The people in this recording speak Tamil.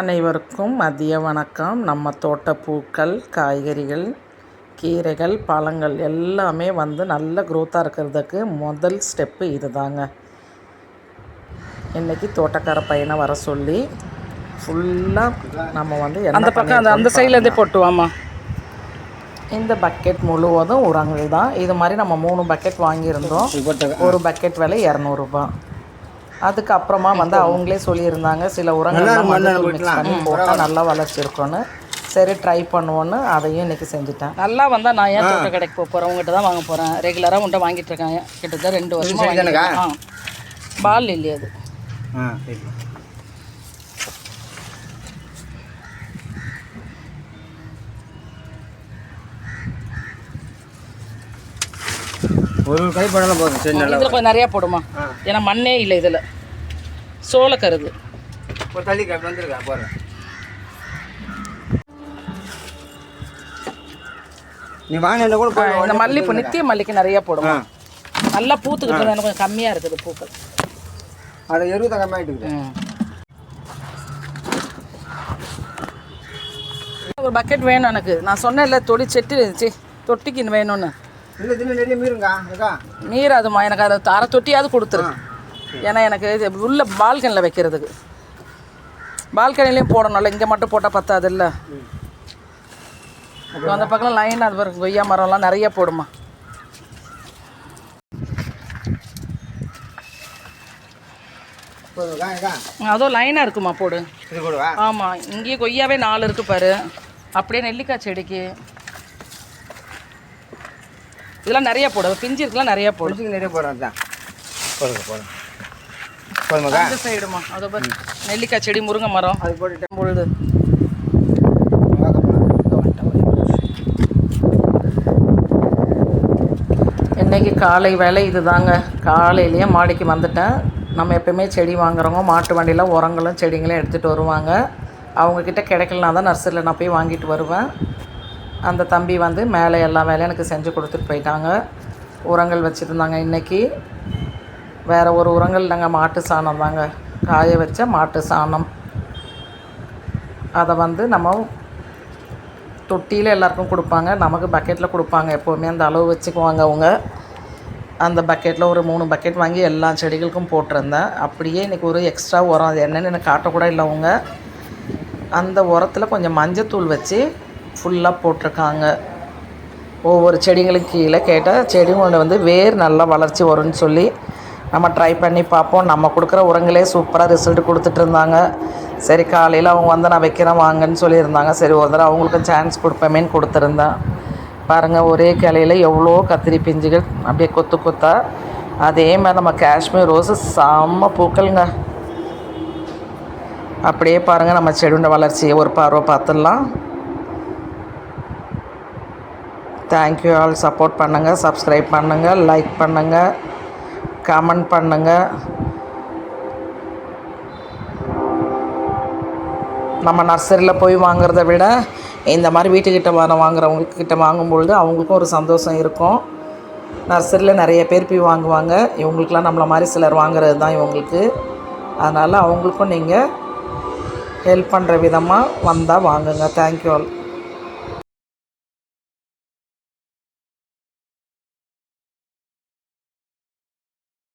அனைவருக்கும் மதிய வணக்கம். நம்ம தோட்ட பூக்கள் காய்கறிகள் கீரைகள் பழங்கள் எல்லாமே வந்து நல்ல க்ரோத்தாக இருக்கிறதுக்கு முதல் ஸ்டெப்பு இது தாங்க இன்றைக்கி தோட்டக்கார பையனை வர சொல்லி ஃபுல்லாக நம்ம வந்து அந்த பக்கம் அந்த அந்த சைட்லேருந்தே போட்டு வாமா இந்த பக்கெட் முழுவதும் உரங்கள் தான். இது மாதிரி நம்ம மூணு பக்கெட் வாங்கியிருந்தோம். ஒரு பக்கெட் விலை இரநூறுபா அதுக்கப்புறமா வந்து அவங்களே சொல்லியிருந்தாங்க சில உரங்கள் மிக்ஸ் பண்ணி போட்டால் நல்லா வளர்ச்சி இருக்கும்னு சரி ட்ரை பண்ணுவோன்னு அதையும் இன்னைக்கு செஞ்சுட்டேன். நல்லா வந்தால் நான் ஏன் தோட்ட கடைக்கு போக போகிறேன் உங்கள்கிட்ட தான் வாங்க போகிறேன் ரெகுலராக உன்ட்ட வாங்கிட்டு இருக்கேன். கிட்டத்தட்ட ரெண்டு வருஷமா வாங்கிட்டு ஆ. பால் இல்லையா அது. ஆ சரி. ஒரு கை பண்ணலாம் போதும். சரி நல்லா இதில் கொஞ்சம் நிறையா போடுமா? ஏன்னா மண்ணே இல்லை இதில். சோளக்கருது ஒரு தள்ளி வந்துருக்கா போகிறேன் நீ வாங்கின கூட இந்த மல்லிப்பூ நித்திய மல்லிக்கு நிறையா போடுமா? நல்லா பூத்துக்கிட்டு எனக்கு கொஞ்சம் கம்மியாக இருக்குது பூக்கள். அது எருவு இருக்குது. ம். ஒரு பக்கெட் வேணும் எனக்கு. நான் சொன்னேன்ல தொடி செட்டு சி தொட்டிக்கு வேணும்னு. இருக்கா மீறாதுமா எனக்கு அதை அரை தொட்டியாவது கொடுத்துரு. ஏன்னா எனக்கு இது உள்ள பால்கனியில் வைக்கிறதுக்கு. பால்கனிலையும் போடணும்ல இங்கே மட்டும் போட்டால் பத்தாது இல்லை அந்த பக்கம் லைன் அது பாருங்க கொய்யா மரம்லாம் நிறைய போடுமா அதுவும் லைனாக இருக்குமா போடு. ஆமாம் இங்கேயே கொய்யாவே நாலு இருக்கு பாரு. அப்படியே நெல்லிக்காய் செடிக்கு. இதெல்லாம் நிறைய போடு. பிஞ்சு இருக்கலாம் நிறைய போடு. பொடிச்சுக்கு நிறைய போடுறேன் தான் போடுங்க போடுங்க. போதுமாக்கா அந்த சைடுமா அதோ பாரு. நெல்லிக்காய் செடி முருங்கை மரம். அது போட்டுட்டு பொழுது இன்னைக்கு காலை வேலை இது தாங்க காலையிலேயே மாடிக்கு வந்துட்டேன். நம்ம எப்பயுமே செடி வாங்குறவங்க மாட்டு வண்டியில் உரங்களும் செடிங்களும் எடுத்துகிட்டு வருவாங்க. அவங்கக்கிட்ட கிடைக்கலனா தான் நர்சரியில் நான் போய் வாங்கிட்டு வருவேன். அந்த தம்பி வந்து மேலே எல்லா வேலையும் எனக்கு செஞ்சு கொடுத்துட்டு போயிட்டாங்க. உரங்கள் வச்சுருந்தாங்க இன்றைக்கி வேறு ஒரு உரங்கள் நாங்கள் மாட்டு சாணம் தாங்க. காய வச்ச மாட்டு சாணம். அதை வந்து நம்ம தொட்டியில் எல்லாருக்கும் கொடுப்பாங்க. நமக்கு பக்கெட்டில் கொடுப்பாங்க எப்போவுமே அந்த அளவு வச்சுக்குவாங்க அவங்க. அந்த பக்கெட்டில் ஒரு மூணு பக்கெட் வாங்கி எல்லா செடிகளுக்கும் போட்டிருந்தேன். அப்படியே இன்றைக்கி ஒரு எக்ஸ்ட்ரா உரம் அது என்னென்னு எனக்கு காட்டக்கூட இல்லை அவங்க. அந்த உரத்தில் கொஞ்சம் மஞ்சத்தூள் வச்சு ஃபுல்லாக போட்டிருக்காங்க. ஒவ்வொரு செடிங்களுக்கு கீழே கேட்டால் செடிங்களோட வந்து வேர் நல்லா வளர்ச்சி வரும்னு சொல்லி நம்ம ட்ரை பண்ணி பார்ப்போம். நம்ம கொடுக்குற உரங்களே சூப்பராக ரிசல்ட் கொடுத்துட்டு இருந்தாங்க. சரி காலையில் அவங்க வந்து நான் வைக்கிறேன் வாங்கன்னு சொல்லியிருந்தாங்க. சரி ஒரு தடவை அவங்களுக்கும் சான்ஸ் கொடுப்பேமேன்னு கொடுத்துருந்தேன். பாருங்கள் ஒரே கிளையில் எவ்வளோ கத்திரி பிஞ்சுகள் அப்படியே கொத்து கொத்தா. அதே மாதிரி நம்ம காஷ்மீர் ரோஸு செம்ம பூக்கள்ங்க. அப்படியே பாருங்கள் நம்ம செடியோட வளர்ச்சியை ஒரு பார்வை பார்த்துடலாம். தேங்க்யூ ஆல் சப்போர்ட் பண்ணுங்கள் சப்ஸ்கிரைப் பண்ணுங்கள் லைக் பண்ணுங்கள் கமெண்ட் பண்ணுங்கள் நம்ம நர்சரியில் போய் வாங்குறத விட இந்த மாதிரி வீட்டுக்கிட்ட வர வாங்குறவங்க கிட்ட வாங்கும்பொழுது அவங்களுக்கும் ஒரு சந்தோஷம் இருக்கும். நர்சரியில் நிறைய பேர் போய் வாங்குவாங்க. இவங்களுக்கெலாம் நம்மள மாதிரி சிலர் வாங்குறது தான் இவங்களுக்கு. அதனால் அவங்களுக்கும் நீங்கள் ஹெல்ப் பண்ணுற விதமாக வந்தால் வாங்குங்க. Thank you all